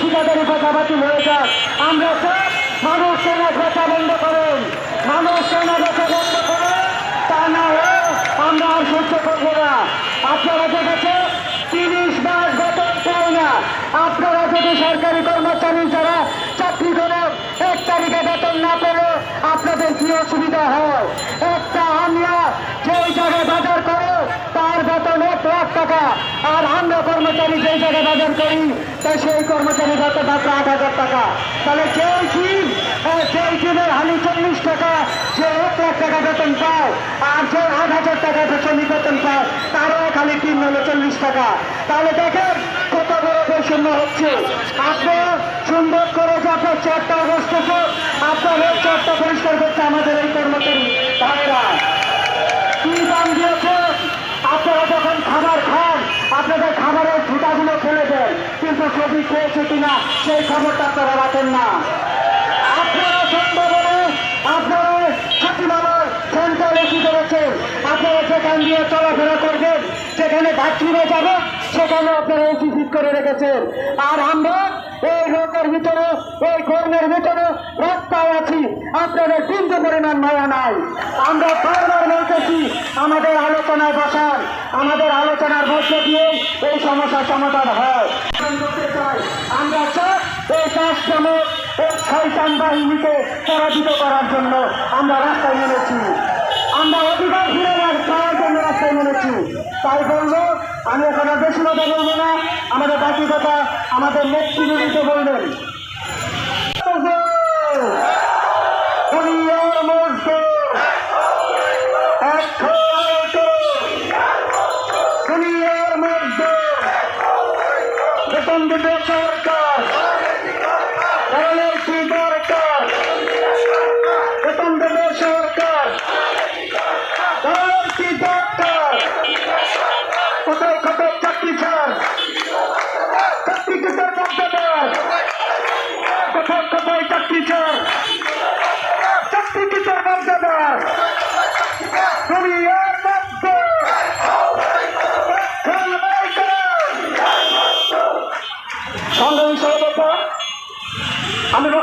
ঠিকাদারি কথা হয়ে যাক। আমরা চাই মানুষ সেনা বেচা বন্ধ করুন। মানুষ সেনা বেচা বন্ধ করুন। তা না হলে আমরা আর সহ্য করব না। আপনারা দেখেছে তিরিশ মাস বেতন পায় না। আপনারা যদি সরকারি কর্মচারী যারা চাকরি করে এক তারিখে বেতন না পেলে আপনাদের কি অসুবিধা হয়? একটা আমরা যেই জায়গায় বাজার করে তার বেতন এক লাখ টাকা আর আমরা কর্মচারী যেই জায়গায় বাজার করি তাই সেই কর্মচারী বেতন মাত্র আট হাজার টাকা। তাহলে যেই আহ, যেই দিনের হানি চল্লিশ টাকা যে এক লাখ টাকা বেতন পায় আর যে আট হাজার টাকা শ্রমিক বেতন পায় তারও খালি তিন হলো চল্লিশ টাকা। তাহলে দেখেন কত বড় বৈষম্য হচ্ছে। আপনার সুন্দর করে যে আপনার চারটা বসতেছে আপনার চারটা পরিষ্কার করছে আমাদের এই কর্মচারী ভাইরা কি দাম দিয়েছে? ছবি খেয়েছে কিনা, সেই খবরটা আপনারা রাখেন না। আপনারা সুন্দরভাবে আপনারা সচিবালয় সেন্ট্রাল এসি করেছেন আপনারা সেখান দিয়ে চলাফেরা করবেন সেখানে বাথরুমে যাবেন, সেখানে আপনারা এসি ফিট করে রেখেছেন। আর আমরা এই রোগের ভিতরে, এই কর্মের ভিতরে রাস্তায় আছি। আপনাদের কিন্তু পরিমাণ মায়া নাই। আমরা বারবার বলতেছি, আমাদের আলোচনায় বসান, আমাদের আলোচনার মধ্য দিয়ে এই সমস্যার সমাধান হয়। আমরা এই শয়তান বাহিনীকে পরাজিত করার জন্য আমরা রাস্তায় নেমেছি। আমরা অধিকার ফিরে পাওয়ার জন্য রাস্তায় নেমেছি। তাই বলব, আমি এখন বেশি কথা বলব না। আমাদের বাকি কথা আমাদের নেতৃত্বে বলবেন। দুনিয়ার দেশ বেতন দিতে সরকার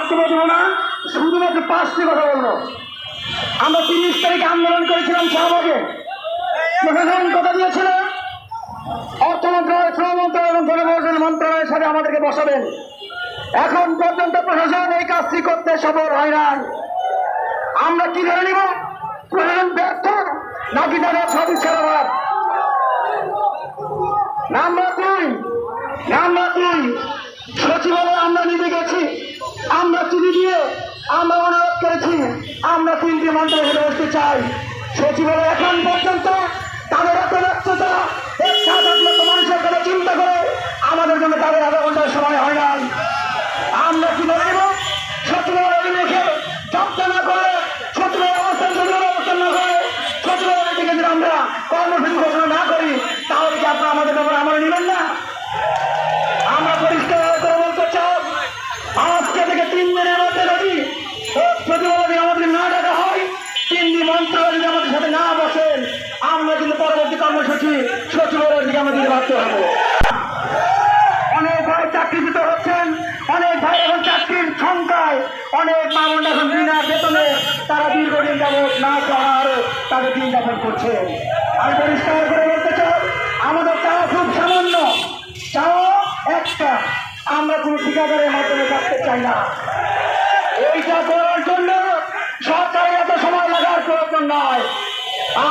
বক্তব্য দেবো না শুধুমাত্র পাঁচটি কথা বলব। আমরা তিরিশ তারিখে আন্দোলন করেছিলাম শাহবাগে। প্রশাসন কথা দিয়েছিল। অর্থ মন্ত্রণালয় শ্রম মন্ত্রণালয় এবং জনপ্রশাসন মন্ত্রণালয়ের সাথে আমাদেরকে বসাবেন। এখন পর্যন্ত প্রশাসন এই কাজটি করতে সফল হয় নাই। আমরা কি ধরে নিব? প্রশাসন ব্যর্থ নাকি তারা ইচ্ছাবাদ নাম্বার দুই, নাম্বার সচিবালয়ে আমরা নিজে গেছি। আমরা চিঠি দিয়ে আমরা অনুরোধ করেছি। আমরা তিনটি মন্ত্রে হেরে বসতে চাই। সচিবালয় এখন পর্যন্ত তাদের এত ব্যস্ততা মানুষের কথা চিন্তা করে আমাদের জন্য তাদের আধা ঘণ্টার সময় হয় নাই। আমরা কি নেব? সচিবালয় রেখে চর্চা না করে সচিবালয় অবস্থান যদি অবস্থান না করে সচিবালয় থেকে আমরা কর্মসূচি যদি আমাদের সাথে না বসেন, আমরা কিন্তু পরবর্তী কর্মসূচি সচিবালয়ের দিকে আমাদের ভাবতে হবে। অনেক ভাই চাকরিচ্যুত হচ্ছেন, অনেক ভাই এখন চাকরির সংখ্যায় অনেক মানুষ এখন বিনা বেতনে তারা দীর্ঘদিন যাবৎ না চলার তাদের দিন যাপন করছে। আমি পরিষ্কার করে বলতে চাই, আমাদের চাওয়া খুব সামান্য। চাওয়া একটা। আমরা কোনো ঠিকাদারের মাধ্যমে থাকতে চাই না। এইটা করে সব জায়গাতে সময় লাগার প্রয়োজন নয়